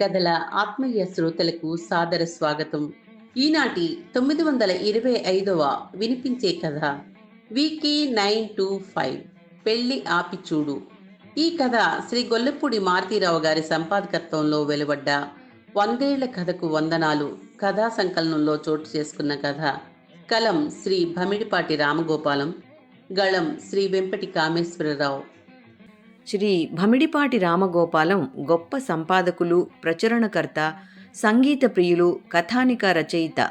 కథల ఆత్మీయ శ్రోతలకు సాదర స్వాగతం. ఈనాటి తొమ్మిది వందల ఇరవై ఐదవ వినిపించే కథ వికి నైన్ టూ ఫైవ్ పెళ్ళి ఆపిచూడు. ఈ కథ శ్రీ గొల్లపూడి మారుతీరావు గారి సంపాదకత్వంలో వెలువడ్డ వందేళ్ళ కథకు వందనాలు కథా సంకలనంలో చోటు చేసుకున్న కథ. కలం శ్రీ భమిడిపాటి రామగోపాలం గళం శ్రీ వెంపటి కామేశ్వరరావు శ్రీ భమిడిపాటి రామగోపాలం గొప్ప సంపాదకులు ప్రచురణకర్త సంగీత ప్రియులు కథానిక రచయిత.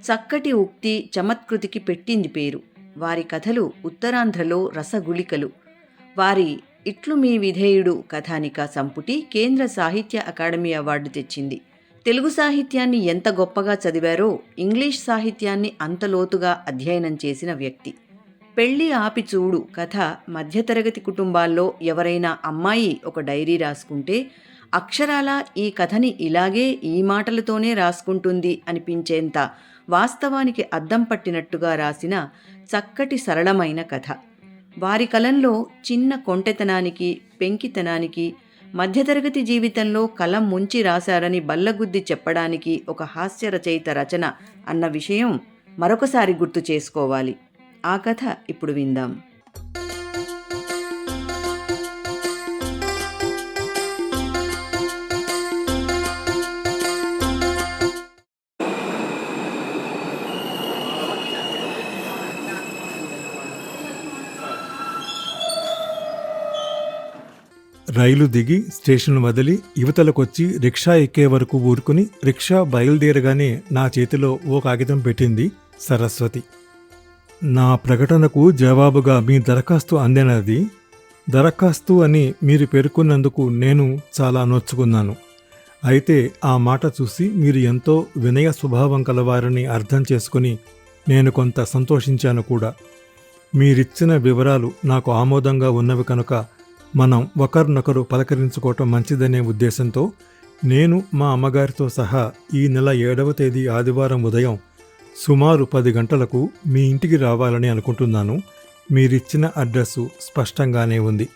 చక్కటి ఉక్తి చమత్కృతికి పెట్టింది పేరు. వారి కథలు ఉత్తరాంధ్రలో రసగుళికలు. వారి ఇట్లు మీ విధేయుడు కథానిక సంపుటి కేంద్ర సాహిత్య అకాడమీ అవార్డు తెచ్చింది. తెలుగు సాహిత్యాన్ని ఎంత గొప్పగా చదివారో ఇంగ్లీష్ సాహిత్యాన్ని అంత లోతుగా అధ్యయనం చేసిన వ్యక్తి. పెళ్ళి ఆపి చూడు కథ మధ్యతరగతి కుటుంబాల్లో ఎవరైనా అమ్మాయి ఒక డైరీ రాసుకుంటే అక్షరాల ఈ కథని ఇలాగే ఈ మాటలతోనే రాసుకుంటుంది అనిపించేంత వాస్తవానికి అద్దం పట్టినట్టుగా రాసిన చక్కటి సరళమైన కథ. వారి కలంలో చిన్న కొంటెతనానికి పెంకితనానికి మధ్యతరగతి జీవితంలో కలం ముంచి రాశారని బల్లగుద్ది చెప్పడానికి ఒక హాస్య రచయిత రచన అన్న విషయం మరొకసారి గుర్తు చేసుకోవాలి. ఆ కథ ఇప్పుడు విందాం. రైలు దిగి స్టేషన్ వదిలి యువతలకొచ్చి రిక్షా ఎక్కే వరకు ఊరుకుని రిక్షా బయలుదేరగానే నా చేతిలో ఓ కాగితం పెట్టింది సరస్వతి. నా ప్రకటనకు జవాబుగా మీ దరఖాస్తు అందినది. దరఖాస్తు అని మీరు పేర్కొన్నందుకు నేను చాలా నొచ్చుకున్నాను. అయితే ఆ మాట చూసి మీరు ఎంతో వినయ స్వభావం కలవారని అర్థం చేసుకుని నేను కొంత సంతోషించాను కూడా. మీరిచ్చిన వివరాలు నాకు ఆమోదంగా ఉన్నవి కనుక మనం ఒకరినొకరు పలకరించుకోవటం మంచిదనే ఉద్దేశంతో నేను మా అమ్మగారితో సహా ఈ నెల ఏడవ తేదీ ఆదివారం ఉదయం సుమారు పది గంటలకు మీ ఇంటికి రావాలని అనుకుంటున్నాను. మీరిచ్చిన అడ్రస్సు స్పష్టంగానే ఉంది.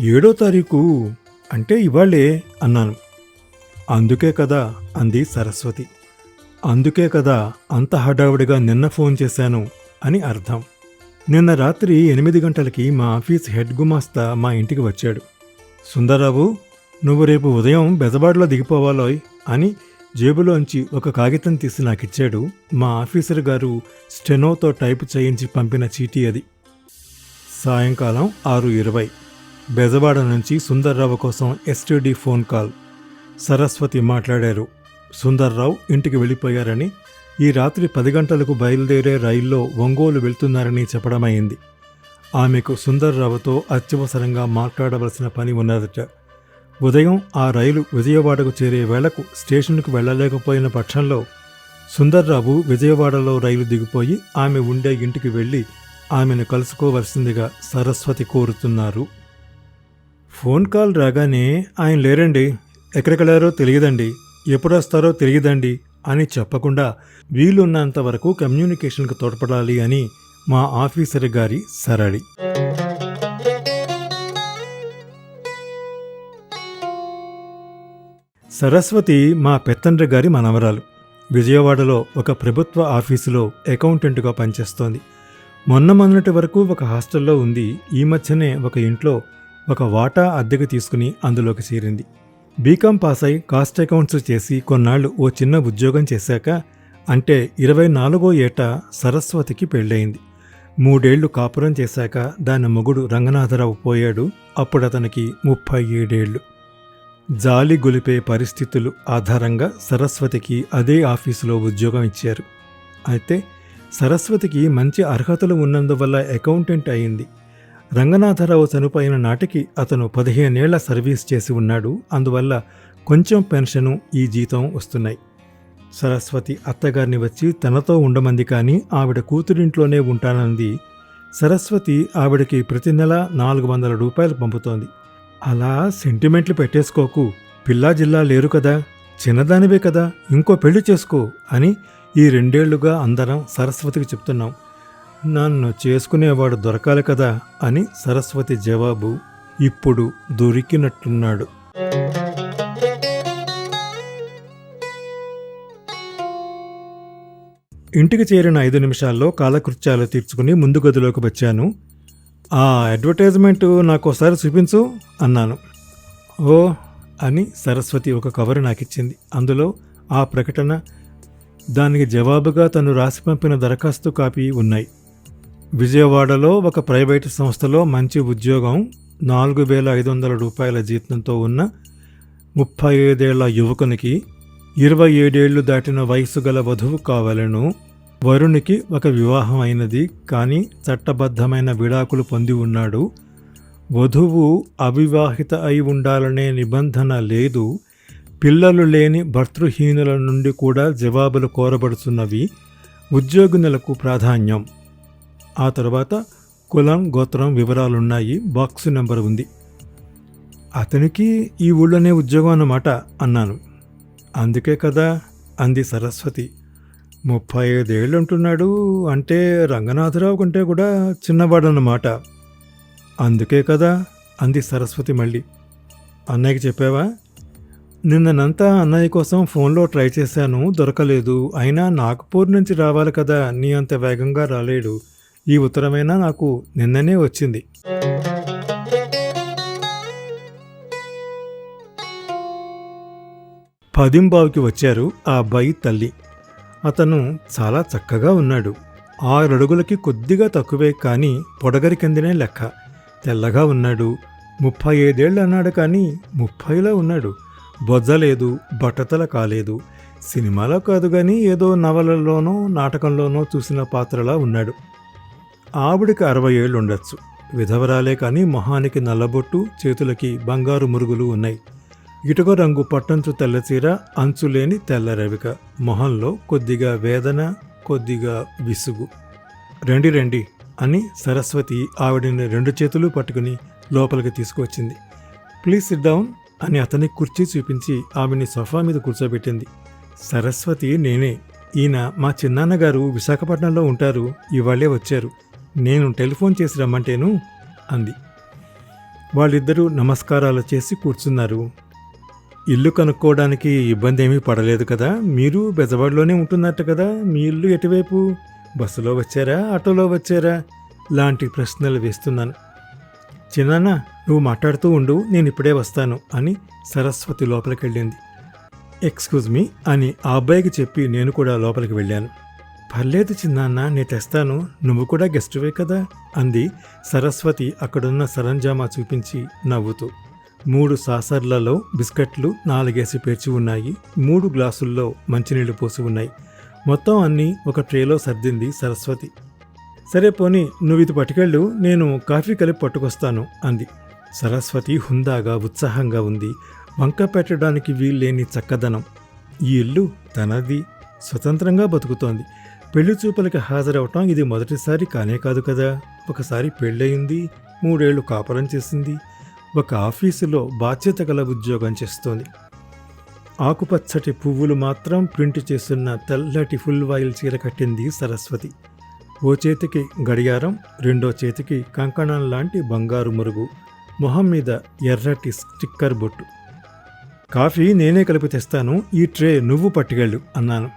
ఏడో తారీఖు అంటే ఇవాళే అన్నాను. అందుకే కదా అంది సరస్వతి. అందుకే కదా అంత హడావుడిగా నిన్న ఫోన్ చేశాను అని అర్థం. నిన్న రాత్రి ఎనిమిది గంటలకి మా ఆఫీస్ హెడ్ గుమాస్తా మా ఇంటికి వచ్చాడు. సుందరరావు నువ్వు రేపు ఉదయం బెదబాడులో దిగిపోవాలోయ్ అని జేబులోంచి ఒక కాగితం తీసి నాకిచ్చాడు మా ఆఫీసర్ గారు స్టెనోతో టైపు చేయించి పంపిన చీటీ అది. సాయంకాలం ఆరు ఇరవై. బెజవాడ నుంచి సుందర్రావు కోసం ఎస్టీడీ ఫోన్ కాల్. సరస్వతి మాట్లాడారు. సుందర్రావు ఇంటికి వెళ్ళిపోయారని ఈ రాత్రి పది గంటలకు బయలుదేరే రైల్లో ఒంగోలు వెళ్తున్నారని చెప్పడమైంది. ఆమెకు సుందర్రావుతో అత్యవసరంగా మాట్లాడవలసిన పని ఉన్నదట. ఉదయం ఆ రైలు విజయవాడకు చేరే వేళకు స్టేషన్కు వెళ్ళలేకపోయిన పక్షంలో సుందర్రావు విజయవాడలో రైలు దిగిపోయి ఆమె ఉండే ఇంటికి వెళ్ళి ఆమెను కలుసుకోవలసిందిగా సరస్వతి కోరుతున్నారు. ఫోన్ కాల్ రాగానే ఆయన లేరండి. ఎక్కడికెళ్ళారో తెలియదండి. ఎప్పుడు వస్తారో తెలియదండి అని చెప్పకుండా వీలున్నంత వరకు కమ్యూనికేషన్కు తోడ్పడాలి అని మా ఆఫీసర్ గారి సరళి. సరస్వతి మా పెత్తండ్రి గారి మనవరాలు. విజయవాడలో ఒక ప్రభుత్వ ఆఫీసులో అకౌంటెంట్గా పనిచేస్తోంది. మొన్న మొన్నటి వరకు ఒక హాస్టల్లో ఉంది. ఈ మధ్యనే ఒక ఇంట్లో ఒక వాటా అద్దెకు తీసుకుని అందులోకి చేరింది. బీకాం పాస్ అయి కాస్ట్ అకౌంట్స్ చేసి కొన్నాళ్ళు ఓ చిన్న ఉద్యోగం చేశాక అంటే ఇరవై నాలుగో ఏట సరస్వతికి పెళ్ళయింది. మూడేళ్ళు కాపురం చేశాక దాని మొగుడు రంగనాథరావు పోయాడు. అప్పుడు అతనికి ముప్పై ఏడేళ్ళు. జాలి గొలిపే పరిస్థితులు ఆధారంగా సరస్వతికి అదే ఆఫీసులో ఉద్యోగం ఇచ్చారు. అయితే సరస్వతికి మంచి అర్హతలు ఉన్నందువల్ల అకౌంటెంట్ అయింది. రంగనాథరావు చనిపోయిన నాటికి అతను పదిహేనేళ్ళ సర్వీస్ చేసి ఉన్నాడు. అందువల్ల కొంచెం పెన్షను ఈ జీతం వస్తున్నాయి. సరస్వతి అత్తగారిని వచ్చి తనతో ఉండమంది కానీ ఆవిడ కూతురింట్లోనే ఉంటానంది. సరస్వతి ఆవిడకి ప్రతి నెల నాలుగు వందల రూపాయలు పంపుతోంది. అలా సెంటిమెంట్లు పెట్టేసుకోకు. పిల్లా జిల్లా లేరు కదా. చిన్నదానివే కదా. ఇంకో పెళ్ళి చేసుకో అని ఈ రెండేళ్ళుగా అందరం సరస్వతికి చెప్తున్నాం. నన్ను చేసుకునేవాడు దొరకాలి కదా అని సరస్వతి జవాబు ఇప్పుడు దొరికినట్టున్నాడు. ఇంటికి చేరిన ఐదు నిమిషాల్లో కాలకృత్యాలు తీర్చుకుని ముందు గదిలోకి వచ్చాను. ఆ అడ్వర్టైజ్మెంట్ నాకు ఒకసారి చూపించు అన్నాను. ఓ అని సరస్వతి ఒక కవర్ నాకిచ్చింది. అందులో ఆ ప్రకటన దానికి జవాబుగా తను రాసి పంపిన దరఖాస్తు కాపీ ఉన్నాయి. విజయవాడలో ఒక ప్రైవేటు సంస్థలో మంచి ఉద్యోగం నాలుగు వేల ఐదు వందల రూపాయల జీతంతో ఉన్న ముప్పై ఐదేళ్ళ యువకునికి ఇరవై ఏడేళ్ళు దాటిన వయసు గల వధువు కావాలను వరునికి ఒక వివాహం అయినది కానీ చట్టబద్ధమైన విడాకులు పొంది ఉన్నాడు. వధువు అవివాహిత అయి ఉండాలనే నిబంధన లేదు. పిల్లలు లేని భర్తృహీనుల నుండి కూడా జవాబులు కోరబడుతున్నవి ఉద్యోగినులకు ప్రాధాన్యం. ఆ తర్వాత కులం గోత్రం వివరాలున్నాయి. బాక్సు నెంబర్ ఉంది. అతనికి ఈ ఊళ్ళోనే ఉద్యోగం అన్నమాట అన్నాను. అందుకే కదా అంది సరస్వతి. ముప్పై ఐదేళ్ళు ఉంటున్నాడు అంటే రంగనాథరావు కంటే కూడా చిన్నవాడన్నమాట. అందుకే కదా అంది సరస్వతి మళ్ళీ. అన్నయ్యకి చెప్పావా? నిన్ననంతా అన్నయ్య కోసం ఫోన్లో ట్రై చేశాను దొరకలేదు. అయినా నాగపూర్ నుంచి రావాలి కదా నీ అంత వేగంగా రాలేడు. ఈ ఉత్తరమైనా నాకు నిన్ననే వచ్చింది. పదింబావుకి వచ్చారు ఆ అబ్బాయి తల్లి. అతను చాలా చక్కగా ఉన్నాడు. ఆరడుగులకి కొద్దిగా తక్కువే కానీ పొడగరి కిందనే లెక్క. తెల్లగా ఉన్నాడు. ముప్పై ఐదేళ్ళు అన్నాడు కానీ ముప్పైలో ఉన్నాడు. బొజ్జలేదు బట్టతల కాలేదు. సినిమాలో కాదు కానీ ఏదో నవలలోనో నాటకంలోనో చూసిన పాత్రలా ఉన్నాడు. ఆవిడికి అరవై ఏళ్ళు ఉండొచ్చు విధవరాలే కానీ మొహానికి నల్లబొట్టు చేతులకి బంగారు మురుగులు ఉన్నాయి. ఇటుక రంగు పట్టంచు తెల్లచీర అంచులేని తెల్ల రవిక. మొహంలో కొద్దిగా వేదన కొద్దిగా విసుగు. రండి రండి అని సరస్వతి ఆవిడని రెండు చేతులు పట్టుకుని లోపలికి తీసుకువచ్చింది. ప్లీజ్ సిట్ డౌన్ అని అతని కుర్చీ చూపించి ఆమెని సోఫా మీద కూర్చోబెట్టింది. సరస్వతి నేనే. ఈయన మా చిన్నాన్నగారు విశాఖపట్నంలో ఉంటారు ఇవాళే వచ్చారు. నేను టెలిఫోన్ చేసి రమ్మంటేను? అంది. వాళ్ళిద్దరూ నమస్కారాలు చేసి కూర్చున్నారు. ఇల్లు కనుక్కోవడానికి ఇబ్బంది ఏమీ పడలేదు కదా? మీరు బెజవాడలోనే ఉంటున్నట్టు కదా? మీ ఇల్లు ఎటువైపు? బస్సులో వచ్చారా? ఆటోలో వచ్చారా? లాంటి ప్రశ్నలు వేస్తున్నాను. చిన్నాన్న నువ్వు మాట్లాడుతూ ఉండు నేను ఇప్పుడే వస్తాను అని సరస్వతి లోపలికి వెళ్ళింది ఎక్స్క్యూజ్ మీ అని ఆ అబ్బాయికి చెప్పి నేను కూడా లోపలికి వెళ్ళాను. పర్లేదు చిన్నాన్న నేను తెస్తాను. నువ్వు కూడా గెస్టువే కదా? అంది సరస్వతి అక్కడున్న సరంజామా చూపించి నవ్వుతూ. మూడు సాసర్లలో బిస్కెట్లు నాలుగేసి పేర్చి ఉన్నాయి. మూడు గ్లాసుల్లో మంచినీళ్ళు పోసి ఉన్నాయి. మొత్తం అన్నీ ఒక ట్రేలో సర్దింది సరస్వతి. సరే పోనీ నువ్వు ఇది పట్టుకెళ్ళు నేను కాఫీ కలిపి పట్టుకొస్తాను అంది. సరస్వతి హుందాగా ఉత్సాహంగా ఉంది. వంక పెట్టడానికి వీల్లేని చక్కదనం. ఈ ఇల్లు తనది. స్వతంత్రంగా బతుకుతోంది. పెళ్ళి చూపులకి హాజరవటం ఇది మొదటిసారి కానే కాదు కదా. ఒకసారి పెళ్ళయింది మూడేళ్ళు కాపురం చేసింది ఒక ఆఫీసులో బాధ్యత గల ఉద్యోగం చేస్తోంది. ఆకుపచ్చటి పువ్వులు మాత్రం ప్రింట్ చేస్తున్న తెల్లటి ఫుల్ వాయిల్ చీర కట్టింది సరస్వతి. ఓ చేతికి గడియారం రెండో చేతికి కంకణం లాంటి బంగారు మురుగు మొహం మీద ఎర్రటి స్టిక్కర్ బొట్టు. కాఫీ నేనే కలిపి తెస్తాను ఈ ట్రే నువ్వు పట్టుకెళ్ళు అన్నాను.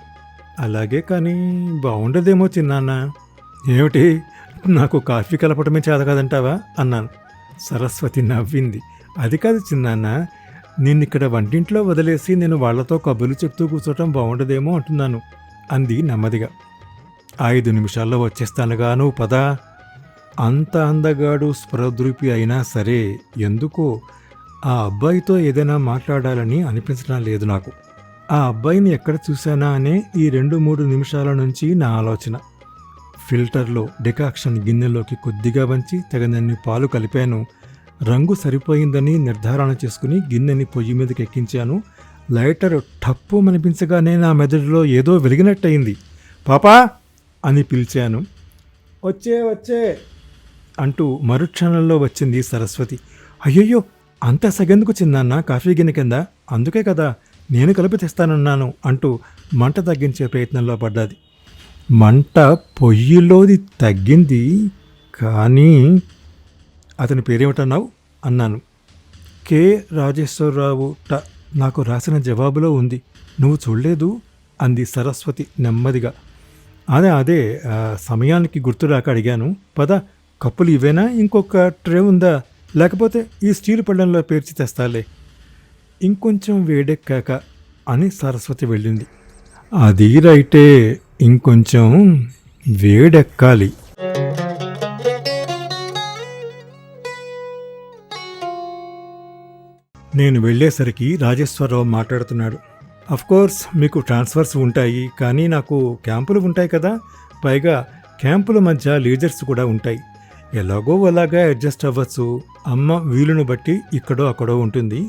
అలాగే కానీ బాగుండదేమో చిన్నాన్న. ఏమిటి నాకు కాఫీ కలపటమే చేత కాదంటావా? అన్నాను. సరస్వతి నవ్వింది. అది కాదు చిన్నాన్న నిన్నిక్కడ వంటింట్లో వదిలేసి నేను వాళ్ళతో కబుర్లు చెప్తూ కూర్చోటం బాగుండదేమో అంటున్నాను అంది నెమ్మదిగా. ఐదు నిమిషాల్లో వచ్చేస్తానుగా నువ్వు పదా. అంత అందగాడు స్పృద్రూపి అయినా సరే ఎందుకో ఆ అబ్బాయితో ఏదైనా మాట్లాడాలని అనిపించడం లేదు నాకు. ఆ అబ్బాయిని ఎక్కడ చూశానా అనే ఈ రెండు మూడు నిమిషాల నుంచి నా ఆలోచన. ఫిల్టర్లో డికాక్షన్ గిన్నెలోకి కొద్దిగా వంచి తగినన్ని పాలు కలిపాను. రంగు సరిపోయిందని నిర్ధారణ చేసుకుని గిన్నెని పొయ్యి మీదకి ఎక్కించాను. లైటర్ టప్పు అనిపించగానే నా మెదడులో ఏదో వెలిగినట్టయింది. పాపా! అని పిలిచాను. వచ్చే వచ్చే! అంటూ మరుక్షణంలో వచ్చింది సరస్వతి. అయ్యయ్యో! అంత సగెందుకు చిన్నాన్న కాఫీ గిన్నె కింద? అందుకే కదా నేను కలిపి తెస్తానన్నాను అంటూ మంట తగ్గించే ప్రయత్నంలో పడ్డది. మంట పొయ్యిలోది తగ్గింది కానీ అతని పేరేమిటన్నావు? అన్నాను. కె. రాజేశ్వరరావు ట నాకు రాసిన జవాబులో ఉంది. నువ్వు చూడలేదు? అంది సరస్వతి నెమ్మదిగా. అదే అదే సమయానికి గుర్తురాక అడిగాను. పద కప్పులు ఇవేనా? ఇంకొక ట్రే ఉందా? లేకపోతే ఈ స్టీల్ పళ్ళెంలో పేర్చి తెస్తాలే. ఇంకొంచెం వేడెక్కాక అని సరస్వతి వెళ్ళింది. అది రైటే ఇంకొంచెం వేడెక్కాలి. నేను వెళ్ళేసరికి రాజేశ్వరరావు మాట్లాడుతున్నాడు. కోర్స్ మీకు ట్రాన్స్ఫర్స్ ఉంటాయి కానీ నాకు క్యాంపులు ఉంటాయి కదా. పైగా క్యాంపుల మధ్య లీజర్స్ కూడా ఉంటాయి. ఎలాగో అలాగా అడ్జస్ట్ అవ్వచ్చు. అమ్మ వీలును బట్టి ఇక్కడో అక్కడో ఉంటుంది.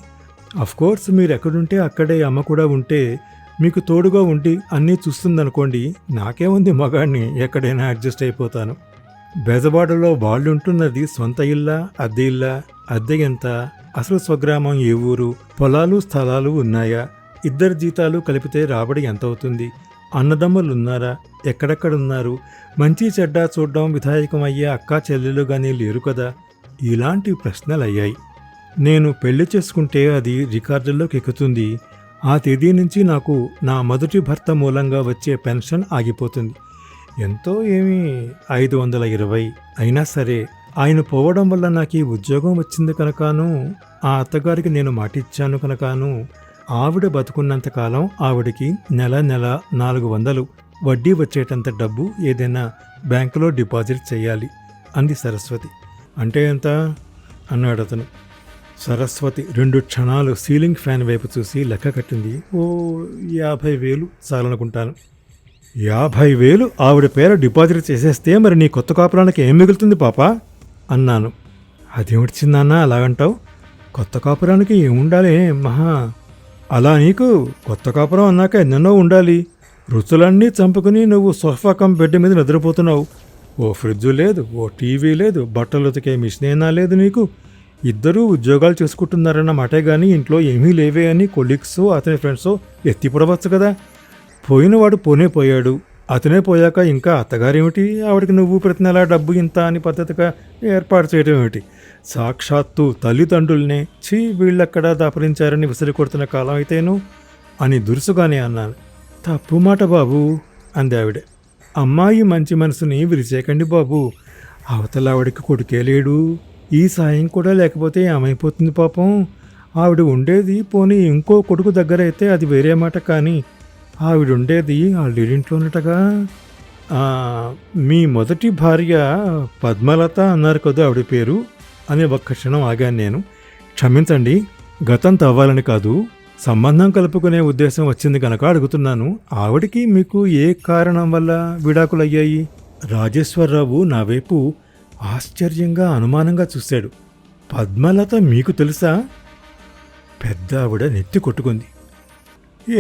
కోర్స్ మీరు ఎక్కడుంటే అక్కడే అమ్మ కూడా ఉంటే మీకు తోడుగా ఉండి అన్నీ చూస్తుందనుకోండి నాకేముంది మగాడిని ఎక్కడైనా అడ్జస్ట్ అయిపోతాను. బెజవాడలో వాళ్ళు ఉంటున్నది సొంత ఇల్లా అద్దె ఇల్లా అద్దె ఎంత? అసలు స్వగ్రామం ఏ ఊరు? పొలాలు స్థలాలు ఉన్నాయా? ఇద్దరు జీతాలు కలిపితే రాబడి ఎంత అవుతుంది అన్నదమ్ములున్నారా? ఎక్కడెక్కడ ఉన్నారు మంచి చెడ్డ చూడడం విధాయకం అయ్యే అక్కా చెల్లెలు కానీ లేరు కదా? ఇలాంటి ప్రశ్నలు అయ్యాయి నేను పెళ్ళి చేసుకుంటే అది రికార్డుల్లోకి ఎక్కుతుంది ఆ తేదీ నుంచి నాకు నా మొదటి భర్త మూలంగా వచ్చే పెన్షన్ ఆగిపోతుంది. ఎంతో ఏమి? ఐదు వందల ఇరవై అయినా సరే ఆయన పోవడం వల్ల నాకు ఈ ఉద్యోగం వచ్చింది కనుకను ఆ అత్తగారికి నేను మాటిచ్చాను కనుకను ఆవిడ బతుకున్నంతకాలం ఆవిడకి నెల నెల నాలుగు వందలు వడ్డీ వచ్చేటంత డబ్బు ఏదైనా బ్యాంకులో డిపాజిట్ చేయాలి అంది సరస్వతి. అంటే ఎంత? అన్నాడు అతను సరస్వతి రెండు క్షణాలు సీలింగ్ ఫ్యాన్ వైపు చూసి లెక్క కట్టింది. ఓ యాభై వేలు చాలనుకుంటాను. యాభై వేలు ఆవిడ పేర డిపాజిట్ చేసేస్తే మరి నీ కొత్త కాపురానికి ఏం మిగులుతుంది పాప? అన్నాను. అదేమిటి చిన్నాన్న అలాగంటావు? కొత్త కాపురానికి ఏముండాలి మహా. అలా నీకు కొత్త కాపురం అన్నాక ఎన్నెన్నో ఉండాలి. రుచులన్నీ చంపుకుని నువ్వు సోఫా కం బెడ్ మీద నిద్రపోతున్నావు. ఓ ఫ్రిడ్జ్ లేదు ఓ టీవీ లేదు బట్టలు ఉతికే మిషన్ అయినా లేదు నీకు? ఇద్దరూ ఉద్యోగాలు చేసుకుంటున్నారన్న మాటే కానీ ఇంట్లో ఏమీ లేవే అని కొలీగ్స్ అతని ఫ్రెండ్స్ ఎత్తిపడవచ్చు కదా. పోయినవాడు పోనే పోయాడు. అతనే పోయాక ఇంకా అత్తగారేమిటి? ఆవిడకి నువ్వు ప్రతి నెల డబ్బు ఇంత అని పద్ధతిగా ఏర్పాటు చేయడం ఏమిటి సాక్షాత్తు తల్లిదండ్రుల్నే ఛీ వీళ్ళెక్కడా దాపరించారని విసిరి కొడుతున్న కాలం అయితేను? అని దురుసుగానే అన్నాను. తప్పు మాట బాబు అంది ఆవిడ. అమ్మాయి మంచి మనసుని విరిచేకండి బాబు. అవతల ఆవిడకి కొడుకే లేడు. ఈ సాయం కూడా లేకపోతే ఏమైపోతుంది పాపం? ఆవిడ ఉండేది పోనీ ఇంకో కొడుకు దగ్గర అయితే అది వేరే మాట కానీ ఆవిడ ఉండేది వాళ్ళింట్లోనటగా ఆ, మీ మొదటి భార్య పద్మలత అన్నారు కదా ఆవిడ పేరు? అని ఒక్క క్షణం ఆగాను నేను. క్షమించండి గతం తవ్వాలని కాదు సంబంధం కలుపుకునే ఉద్దేశం వచ్చింది కనుక అడుగుతున్నాను. ఆవిడికి మీకు ఏ కారణం వల్ల విడాకులయ్యాయి? రాజేశ్వరరావు నా వైపు ఆశ్చర్యంగా అనుమానంగా చూశాడు. పద్మలత మీకు తెలుసా? పెద్ద ఆవిడ నెత్తి కొట్టుకుంది.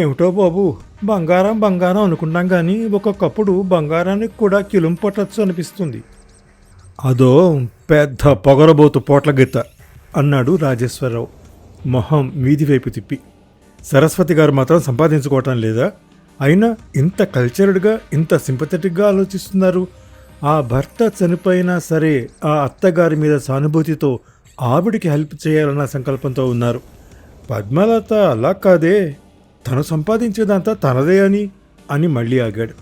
ఏమిటో బాబు బంగారం బంగారం అనుకున్నాం కానీ ఒక్కొక్కప్పుడు బంగారానికి కూడా కిలుం పట్టచ్చు అనిపిస్తుంది. అదో పెద్ద పొగరబోతు పోట్ల గిత్త అన్నాడు రాజేశ్వరరావు. మొహం వీధి వైపు తిప్పి. సరస్వతి గారు మాత్రం సంపాదించుకోవటం లేదా? అయినా ఇంత కల్చర్డ్గా ఇంత సింపథెటిక్గా ఆలోచిస్తున్నారు. ఆ భర్త చనిపోయినా సరే ఆ అత్తగారి మీద సానుభూతితో ఆవిడికి హెల్ప్ చేయాలన్న సంకల్పంతో ఉన్నారు. పద్మలత అలా కాదే. తను సంపాదించేదంతా తనదే అని అని మళ్ళీ ఆగాడు.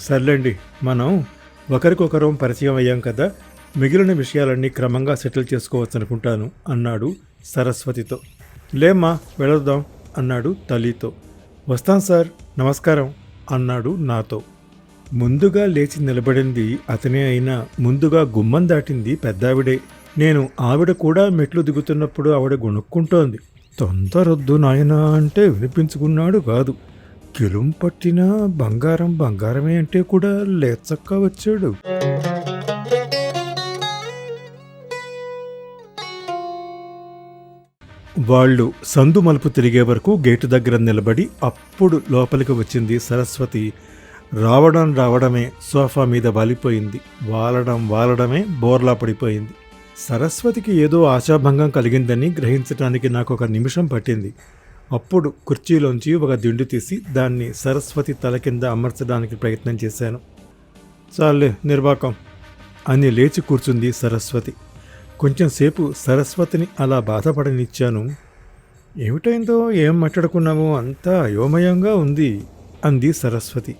సర్లేండి మనం ఒకరికొకరం పరిచయం అయ్యాం కదా. మిగిలిన విషయాలన్నీ క్రమంగా సెటిల్ చేసుకోవచ్చు అనుకుంటాను అన్నాడు సరస్వతితో. లేమ్మా వెళదాం అన్నాడు తల్లితో. వస్తాం సార్ నమస్కారం అన్నాడు నాతో. ముందుగా లేచి నిలబడింది అతనే అయినా ముందుగా గుమ్మం దాటింది పెద్దావిడే. నేను ఆవిడ కూడా మెట్లు దిగుతున్నప్పుడు ఆవిడ గొనుక్కుంటోంది తొందరొద్దు నాయనా అంటే వినిపించుకున్నాడు కాదు. కిలుం పట్టిన బంగారం బంగారమే అంటే కూడా లేచక్క వచ్చాడు. వాళ్ళు సందు మలుపు తిరిగే వరకు గేటు దగ్గర నిలబడి అప్పుడు లోపలికి వచ్చింది సరస్వతి. రావడం రావడమే సోఫా మీద వాలిపోయింది. వాలడం వాలడమే బోర్లా పడిపోయింది. సరస్వతికి ఏదో ఆశాభంగం కలిగిందని గ్రహించడానికి నాకు ఒక నిమిషం పట్టింది. అప్పుడు కుర్చీలోంచి ఒక దిండు తీసి దాన్ని సరస్వతి తల కింద అమర్చడానికి ప్రయత్నం చేశాను. చాలే నిర్వాకం అని లేచి కూర్చుంది సరస్వతి. కొంచెంసేపు సరస్వతిని అలా బాధపడనిచ్చాను. ఏమిటైందో ఏం మాట్లాడుకున్నామో అంతా అయోమయంగా ఉంది అంది సరస్వతి.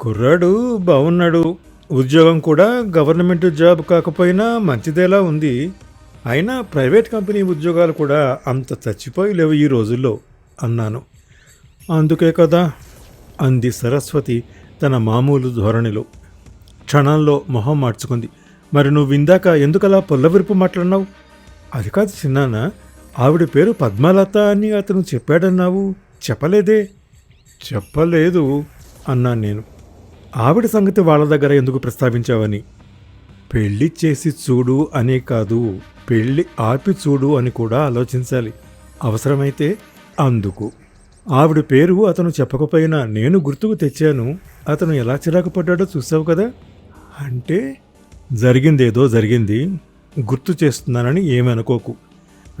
కుర్రాడు బాగున్నాడు ఉద్యోగం కూడా గవర్నమెంట్ జాబ్ కాకపోయినా మంచిదేలా ఉంది. అయినా ప్రైవేట్ కంపెనీ ఉద్యోగాలు కూడా అంత చచ్చిపోయి లేవు ఈ రోజుల్లో అన్నాను. అందుకే కదా అంది సరస్వతి తన మామూలు ధోరణిలో. క్షణంలో మొహం మార్చుకుంది. మరి నువ్వు ఇందాక ఎందుకలా పొల్లవిరుపు మాట్లాడినావు? అది కాదు చిన్నాన్న ఆవిడ పేరు పద్మలత అని అతను చెప్పాడన్నావు. చెప్పలేదే? చెప్పలేదు అన్నాను నేను. ఆవిడ సంగతి వాళ్ళ దగ్గర ఎందుకు ప్రస్తావించావని? పెళ్ళి చేసి చూడు అనే కాదు పెళ్ళి ఆపి చూడు అని కూడా ఆలోచించాలి. అవసరమైతే అందుకు. ఆవిడ పేరు అతను చెప్పకపోయినా నేను గుర్తుకు తెచ్చాను. అతను ఎలా చిరాకు పడ్డాడో చూసావు కదా? అంటే జరిగిందేదో జరిగింది గుర్తు చేస్తున్నానని ఏమనుకోకు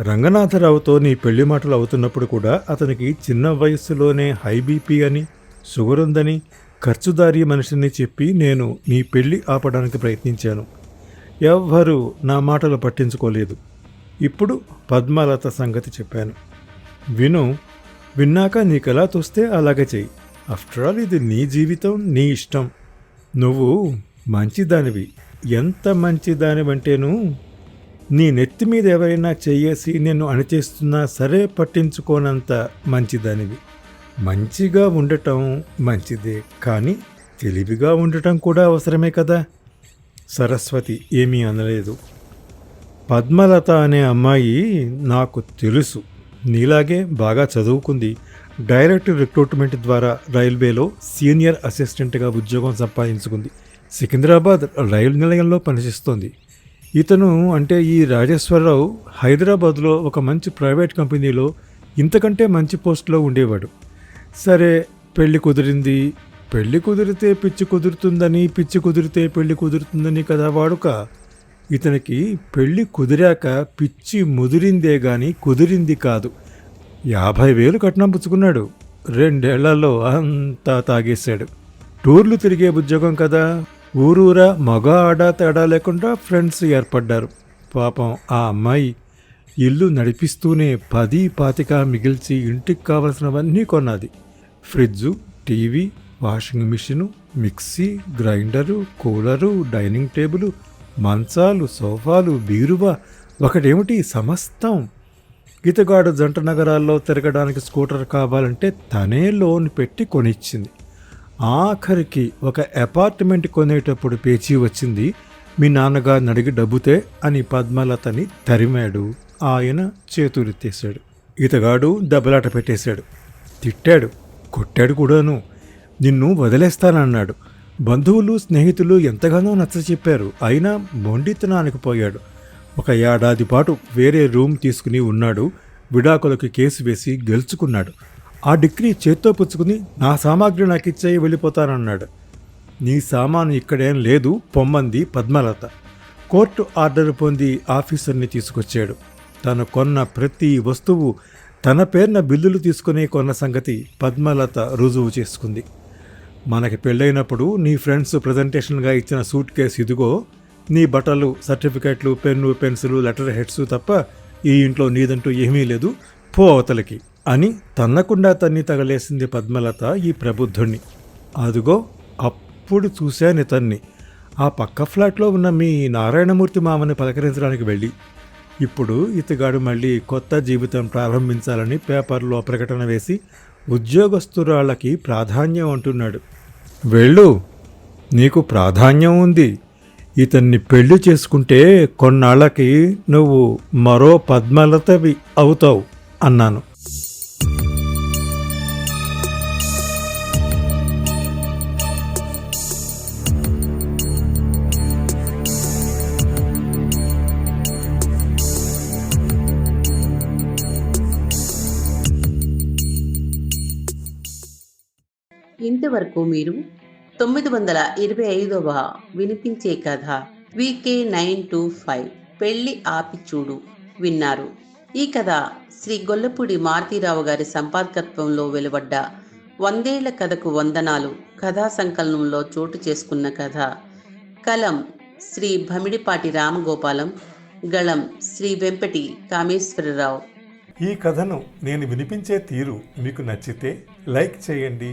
రంగనాథరావుతో నీ పెళ్ళి మాటలు అవుతున్నప్పుడు కూడా అతనికి చిన్న వయస్సులోనే హై బీపీ అని షుగర్ ఉందని ఖర్చుదారి మనిషిని చెప్పి నేను నీ పెళ్ళి ఆపడానికి ప్రయత్నించాను. ఎవ్వరూ నా మాటలు పట్టించుకోలేదు. ఇప్పుడు పద్మలత సంగతి చెప్పాను. విను విన్నాక నీకెలా తోస్తే అలాగే చెయ్యి. ఆఫ్టర్ ఆల్ ఇది నీ జీవితం నీ ఇష్టం. నువ్వు మంచిదానివి. ఎంత మంచిదానివంటేను నీ నెత్తి మీద ఎవరైనా చేయేసి నిన్ను అణిచేస్తున్నా సరే పట్టించుకోనంత మంచిదానివి. మంచిగా ఉండటం మంచిదే కానీ తెలివిగా ఉండటం కూడా అవసరమే కదా? సరస్వతి ఏమీ అనలేదు. పద్మలత అనే అమ్మాయి నాకు తెలుసు. నీలాగే బాగా చదువుకుంది. డైరెక్ట్ రిక్రూట్మెంట్ ద్వారా రైల్వేలో సీనియర్ అసిస్టెంట్గా ఉద్యోగం సంపాదించుకుంది. సికింద్రాబాద్ రైలు నిలయంలో పనిచేస్తోంది. ఇతను అంటే ఈ రాజేశ్వరరావు హైదరాబాద్లో ఒక మంచి ప్రైవేట్ కంపెనీలో ఇంతకంటే మంచి పోస్ట్లో ఉండేవాడు. సరే పెళ్ళి కుదిరింది. పెళ్ళి కుదిరితే పిచ్చి కుదురుతుందని పిచ్చి కుదిరితే పెళ్ళి కుదురుతుందని కదా వాడుక. ఇతనికి పెళ్ళి కుదిరాక పిచ్చి ముదిరిందే గాని కుదిరింది కాదు. యాభై వేలు కట్నం పుచ్చుకున్నాడు. రెండేళ్ళలో అంతా తాగేశాడు. టూర్లు తిరిగే ఉద్యోగం కదా. ఊరూరా మగ ఆడ తేడా లేకుండా ఫ్రెండ్స్ ఏర్పడ్డారు. పాపం ఆ అమ్మాయి ఇల్లు నడిపిస్తూనే పది పాతిక మిగిల్చి ఇంటికి కావలసినవన్నీ కొన్నది. Fridge TV washing machine mixie grinder cooler dining table మంచాలు సోఫాలు బీరువా ఒకటేమిటి సమస్తం. గీతగాడు జంట నగరాల్లో తిరగడానికి స్కూటర్ కావాలంటే తనే లోన్ పెట్టి కొనిచ్చింది. ఆఖరికి ఒక అపార్ట్మెంట్ కొనేటప్పుడు పేచీ వచ్చింది మీ నాన్నగారిని అడిగి డబ్బుతే అని పద్మలతని తరిమాడు. ఆయన చేతులెత్తేశాడు ఇతగాడు దెబ్బలాట పెట్టేశాడు. తిట్టాడు కొట్టాడు కూడాను. నిన్ను వదిలేస్తానన్నాడు. బంధువులు స్నేహితులు ఎంతగానో నచ్చ చెప్పారు. అయినా మొండితనానికి పోయాడు. ఒక ఏడాది పాటు వేరే రూమ్ తీసుకుని ఉన్నాడు. విడాకులకు కేసు వేసి గెలుచుకున్నాడు. ఆ డిగ్రీ చేత్తో పుచ్చుకుని నా సామాగ్రి నాకు ఇచ్చే వెళ్ళిపోతానన్నాడు. నీ సామాను ఇక్కడేం లేదు పొమ్మంది పద్మలత. కోర్టు ఆర్డర్ పొంది ఆఫీసర్ని తీసుకొచ్చాడు. తను కొన్న ప్రతి వస్తువు తన పేరున బిల్లులు తీసుకుని కొన్న సంగతి పద్మలత రుజువు చేసుకుంది. మనకి పెళ్ళైనప్పుడు నీ ఫ్రెండ్స్ ప్రజెంటేషన్గా ఇచ్చిన సూట్ కేసు ఇదిగో నీ బట్టలు సర్టిఫికెట్లు పెన్ను పెన్సిలు లెటర్ హెడ్స్ తప్ప ఈ ఇంట్లో నీదంటూ ఏమీ లేదు. పో అవతలకి అని తన్నకుండా తన్ని తగలేసింది పద్మలత ఈ ప్రబుద్ధుణ్ణి. అదిగో అప్పుడు చూశాను ఇతన్ని ఆ పక్క ఫ్లాట్లో ఉన్న మీ నారాయణమూర్తి మామని పలకరించడానికి వెళ్ళి ఇప్పుడు ఇతగాడు మళ్ళీ కొత్త జీవితం ప్రారంభించాలని పేపర్లో ప్రకటన వేసి ఉద్యోగస్తురాళ్ళకి ప్రాధాన్యం అంటున్నాడు. వెళ్ళు నీకు ప్రాధాన్యం ఉంది. ఇతన్ని పెళ్ళి చేసుకుంటే కొన్నాళ్ళకి నువ్వు మరో పద్మలతవి అవుతావు అన్నాను. ఇంతవరకు మీరు తొమ్మిది వందల ఇరవై ఐదవ వినిపించే కథ వికే నైన్ టూ ఫైవ్. పెళ్ళి ఆపిచూడు విన్నారు. ఈ కథ శ్రీ గొల్లపూడి మారుతీరావు గారి సంపాదకత్వంలో వెలువడ్డ వందేళ్ళ కథకు వందనాలు కథా సంకలనంలో చోటు చేసుకున్న కథ. కలం శ్రీ భమిడిపాటి రామగోపాలం గళం శ్రీ వెంపటి కామేశ్వరరావు. ఈ కథను నేను వినిపించే తీరు మీకు నచ్చితే లైక్ చేయండి